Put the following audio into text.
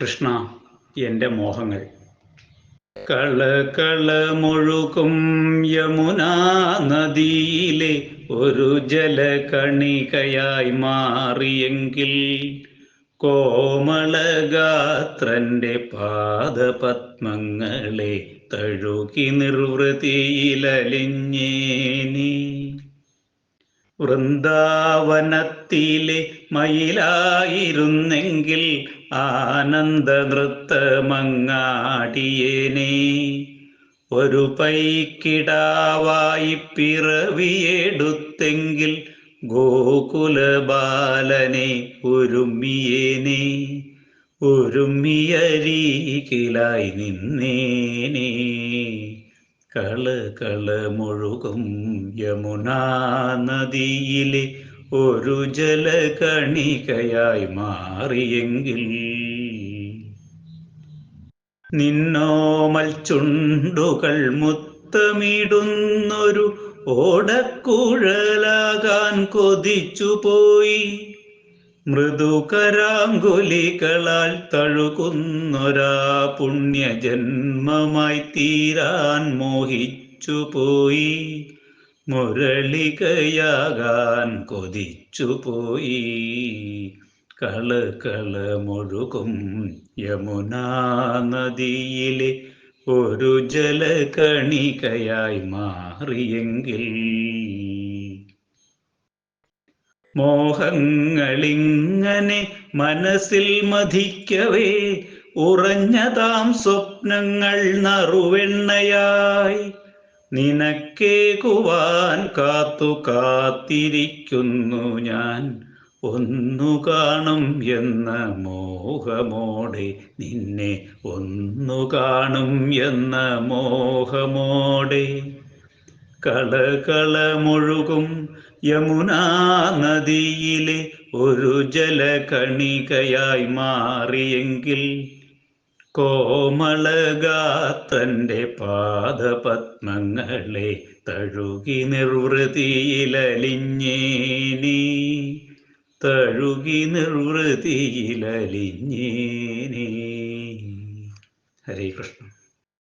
കൃഷ്ണ എന്റെ മോഹങ്ങൾ. കള കള മുഴുകും യമുനാ നദിയിലെ ഒരു ജലകണികയായി മാറിയെങ്കിൽ കോമളഗാത്രന്റെ പാദപത്മങ്ങളെ തഴുകി നിർവൃതിയിലലിഞ്ഞേനി. വൃന്ദാവനത്തിലെ മയിലായിരുന്നെങ്കിൽ ആനന്ദ നൃത്തമങ്ങാടിയേനെ ഒരു പൈക്കിടാവായി പിറവിയെടുത്തെങ്കിൽ ഗോകുലബാലനെ ഒരുമിയേനെ ഒരുമിയരീകിലായി നിന്നേനെ. കള കൾ മുഴുകും യമുനാ നദിയിലെ ഒരു ജലകണികയായി മാറിയെങ്കിൽ. നിന്നോമൽ ചുണ്ടുകൾ മുത്തമിടുന്നൊരു ഓടക്കുഴലാകാൻ കൊതിച്ചുപോയി. മൃദുകരാങ്കുലികളാൽ തഴുകുന്നൊരാ പുണ്യജന്മമായി തീരാൻ മോഹിച്ചുപോയി മുരളികയാകാൻ കൊതിച്ചുപോയി കള കള മുഴുകും യമുനാ നദിയിലെ ഒരു ജലകണികയായി മാറിയെങ്കിൽ മോഹങ്ങളിങ്ങനെ മനസ്സിൽ മതിക്കവേ ഉറഞ്ഞതാം സ്വപ്നങ്ങൾ നറുവെണ്ണയായി. നിനക്കേകുവാൻ കാത്തു കാത്തിരിക്കുന്നു ഞാൻ. ഒന്നു കാണും എന്ന മോഹമോടെ നിന്നെ ഒന്നു കാണും എന്ന മോഹമോടെ. കളകള മുഴുകും യമുനാ നദിയിലെ ഒരു ജലകണികയായി മാറിയെങ്കിൽ കോമളകാത്തന്റെ പാദപത്മങ്ങളെ തഴുകി നിർവൃതിയിലലിഞ്ഞേനി. തഴുകി നിർവൃതിയിലലിഞ്ഞേനി. ഹരേ കൃഷ്ണ.